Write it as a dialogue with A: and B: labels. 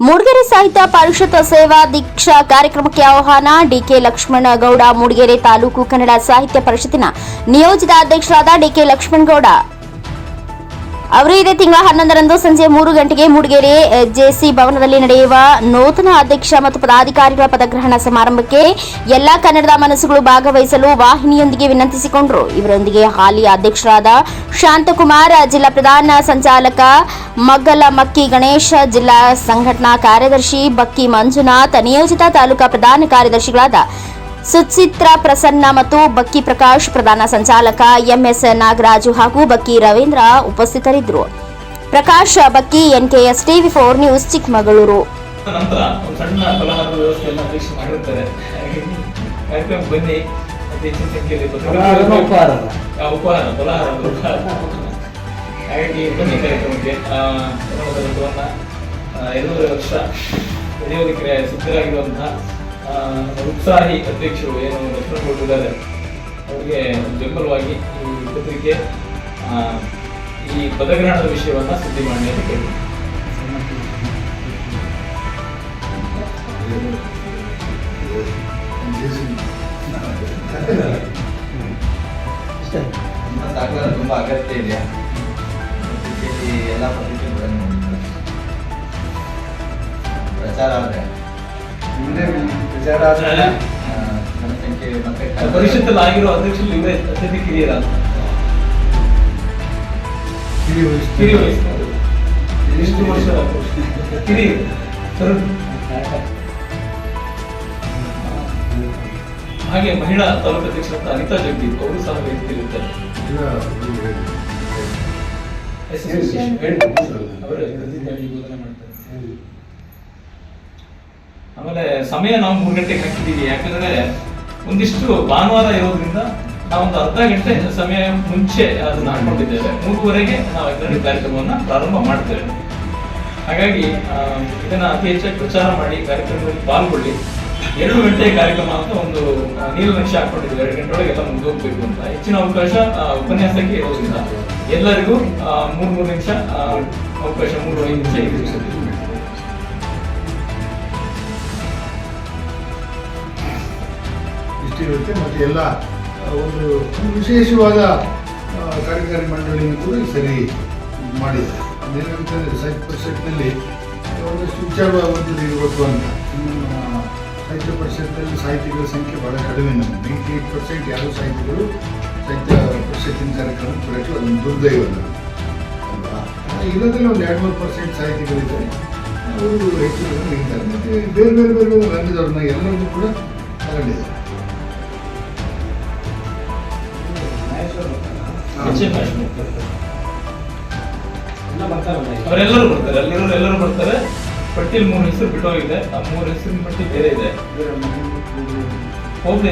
A: ಮೂಡಿಗೆರೆ ಸಾಹಿತ್ಯ ಪರಿಷತ್ ಸೇವಾ ದೀಕ್ಷಾ ಕಾರ್ಯಕ್ರಮಕ್ಕೆ ಆಹ್ವಾನ ಡಿಕೆ ಲಕ್ಷ್ಮಣಗೌಡ ಮೂಡಿಗೆರೆ ತಾಲೂಕು ಕನ್ನಡ ಸಾಹಿತ್ಯ ಪರಿಷತ್ತಿನ ನಿಯೋಜಿತ ಅಧ್ಯಕ್ಷರಾದ ಡಿಕೆ ಲಕ್ಷ್ಮಣ ಗೌಡ ಅವರು ಇದೇ ತಿಂಗಳ ಹನ್ನೊಂದರಂದು ಸಂಜೆ ಮೂರು ಗಂಟೆಗೆ ಮೂಡಿಗೆರೆ ಜೆಸಿ ಭವನದಲ್ಲಿ ನಡೆಯುವ ನೂತನ ಅಧ್ಯಕ್ಷ ಮತ್ತು ಪದಾಧಿಕಾರಿಗಳ ಪದಗ್ರಹಣ ಸಮಾರಂಭಕ್ಕೆ ಎಲ್ಲಾ ಕನ್ನಡದ ಮನಸ್ಸುಗಳು ಭಾಗವಹಿಸಲು ವಾಹಿನಿಯೊಂದಿಗೆ ವಿನಂತಿಸಿಕೊಂಡರು. ಇವರೊಂದಿಗೆ ಹಾಲಿ ಅಧ್ಯಕ್ಷರಾದ ಶಾಂತಕುಮಾರ್, ಜಿಲ್ಲಾ ಪ್ರಧಾನ ಸಂಚಾಲಕ ಮಗ್ಗಲ ಮಕ್ಕಿ ಗಣೇಶ, ಜಿಲ್ಲಾ ಸಂಘಟನಾ ಕಾರ್ಯದರ್ಶಿ ಬಕ್ಕಿ ಮಂಜುನಾಥ್, ನಿಯೋಜಿತ ತಾಲೂಕಾ ಪ್ರಧಾನ ಕಾರ್ಯದರ್ಶಿಗಳಾದ ಸುಚಿತ್ರ ಪ್ರಸನ್ನ ಮತ್ತು ಬಕ್ಕಿ ಪ್ರಕಾಶ್ ಪ್ರಧಾನ ಸಂಚಾಲಕ ಎಂಎಸ್ ನಾಗರಾಜು ಹಾಗೂ ಬಕ್ಕಿ ರವೀಂದ್ರ ಉಪಸ್ಥಿತರಿದ್ದರು. Prakash Bakki NKS TV four news Chikkamagaluru.
B: ಹಾಗಾಗಿ ಬನ್ನಿ ಕಾರ್ಯಕ್ರಮಕ್ಕೆ. ವರ್ಷ ನಡೆಯೋದಕ್ಕೆ ಸಿದ್ಧರಾಗಿರುವಂತಹ ಉತ್ಸಾಹಿ ಅಧ್ಯಕ್ಷರು ಏನು ಹೆಸರು ಕೊಟ್ಟಿದ್ದಾರೆ ಅವರಿಗೆ ಬೆಂಬಲವಾಗಿ ಈ ಪತ್ರಿಕೆ ಈ ಪದಗ್ರಹಣದ ವಿಷಯವನ್ನು ಸುದ್ದಿ ಮಾಡಿ ಅಂತ ಕೇಳಿದ್ರು
C: ಅಷ್ಟೇ
D: ನಿಮ್ಮ ಸಹಕಾರ ತುಂಬಾ ಅಗತ್ಯ ಇದೆ. ಪತ್ರಿಕೆಯಲ್ಲಿ ಎಲ್ಲ ಪತ್ರಿಕೆಗಳನ್ನು ಪ್ರಚಾರ ಆದರೆ. ಮುಂದೆ. ಆ, ಜನಸಂಖ್ಯೆ ಮತ್ತೆ
B: ಪರಿಷತ್ತಲ್ಲಿ ಆಗಿರೋ ಅಧ್ಯಕ್ಷರು ಇವರೇ ಅತ್ಯಂತ ಕಿರಿಯರ ಕಿರಿ ಎಷ್ಟು ವರ್ಷ ಕಿರಿ ತರುಣ್. ಹಾಗೆ ಮಹಿಳಾ ತಾಲೂಕು ಅಧ್ಯಕ್ಷರಂತ ಅನಿತಾ ಜಗದೀಪ್ ಅವರು ಸಹ ವೇದಿಕೆಯಲ್ಲಿರ್ತಾರೆ ಅವರ ಬೋಧನೆ ಮಾಡ್ತಾರೆ ಆಮೇಲೆ ಸಮಯ ನಾವು ಮೂರು ಗಂಟೆಗೆ ಹಾಕಿದ್ದೀವಿ. ಯಾಕಂದ್ರೆ ಒಂದಿಷ್ಟು ಭಾನುವಾರ ಇರೋದ್ರಿಂದ ನಾವೊಂದು ಅರ್ಧ ಗಂಟೆ ಸಮಯ ಮುಂಚೆ ಅದನ್ನ ಹಾಕೊಂಡಿದ್ದೇವೆ ಮೂರುವರೆಗೆ ನಾವು ಇದರಲ್ಲಿ ಕಾರ್ಯಕ್ರಮವನ್ನು ಪ್ರಾರಂಭ ಮಾಡ್ತೇವೆ. ಹಾಗಾಗಿ ಇದನ್ನ ಅತಿ ಹೆಚ್ಚಾಗಿ ಪ್ರಚಾರ ಮಾಡಿ ಕಾರ್ಯಕ್ರಮದಲ್ಲಿ ಪಾಲ್ಗೊಳ್ಳಿ. ಎರಡು ಗಂಟೆ ಕಾರ್ಯಕ್ರಮ ಅಂತ ಒಂದು ನೀಲನಕ್ಷೆ ಹಾಕೊಂಡಿದ್ದೀವಿ. ಎರಡು ಗಂಟೆ ಒಳಗೆ ಎಲ್ಲ ಮುಂದೋಗ್ಬೇಕು ಅಂತ. ಹೆಚ್ಚಿನ ಅವಕಾಶ ಉಪನ್ಯಾಸಕ್ಕೆ ಇರೋದ್ರಿಂದ. ಎಲ್ಲರಿಗೂ ಮೂರು ಮೂರು ನಿಮಿಷ ಅವಕಾಶ ಮೂರು ಐದು ನಿಮಿಷ ಇದೆ
E: ಇಷ್ಟಿರುತ್ತೆ ಮತ್ತು ಎಲ್ಲ ಒಂದು ವಿಶೇಷವಾದ ಕಾರ್ಯಕಾರಿ ಮಂಡಳಿಯನ್ನು ಕೂಡ ಸರಿ ಮಾಡಿದೆ ಅದೇನಂತಂದರೆ ಸಾಹಿತ್ಯ ಪರಿಷತ್ನಲ್ಲಿ ಒಂದಷ್ಟು ಒಂದು ಇರಬೇಕು ಅಂತ. ನಮ್ಮ ಸಾಹಿತ್ಯ ಪರಿಷತ್ನಲ್ಲಿ ಸಾಹಿತಿಗಳ ಸಂಖ್ಯೆ ಬಹಳ ಕಡಿಮೆ ನಮಗೆ ನೈಂಟಿ ಏಟ್ ಪರ್ಸೆಂಟ್ ಯಾರು ಸಾಹಿತಿಗಳು ಸಾಹಿತ್ಯ ಪರಿಷತ್ತಿನ ಕಾರ್ಯಕ್ರಮ ಕೊಡೋಕ್ಕೆ ಅದೊಂದು ದುರ್ದೈವ ಇಲ್ಲದಲ್ಲಿ ಒಂದು ಎರಡು ಮೂರು ಪರ್ಸೆಂಟ್ ಸಾಹಿತಿಗಳಿದ್ದಾರೆ. ಅವರು ಹೆಚ್ಚು ಇದ್ದಾರೆ ಮತ್ತು ಬೇರೆ ಬೇರೆ ಬೇರೆ ಬೇರೆ ರಂಗದವ್ರನ್ನ ಎಲ್ಲರಿಗೂ ಕೂಡ ತಗೊಂಡಿದ್ದಾರೆ.
B: ಅವರೆಲ್ಲರೂ ಬರ್ತಾರೆ. ಅಲ್ಲಿರೋರು ಎಲ್ಲರೂ ಬರ್ತಾರೆ. ಪಟ್ಟಿಯಲ್ಲಿ ಮೂರು ಹೆಸರು ಬಿಟ್ಟೋಗಿದೆ. ಆ ಮೂರು ಹೆಸರಿನ ಪಟ್ಟಿ ಬೇರೆ
E: ಇದೆ.
B: ಹೋಗ್ಲಿ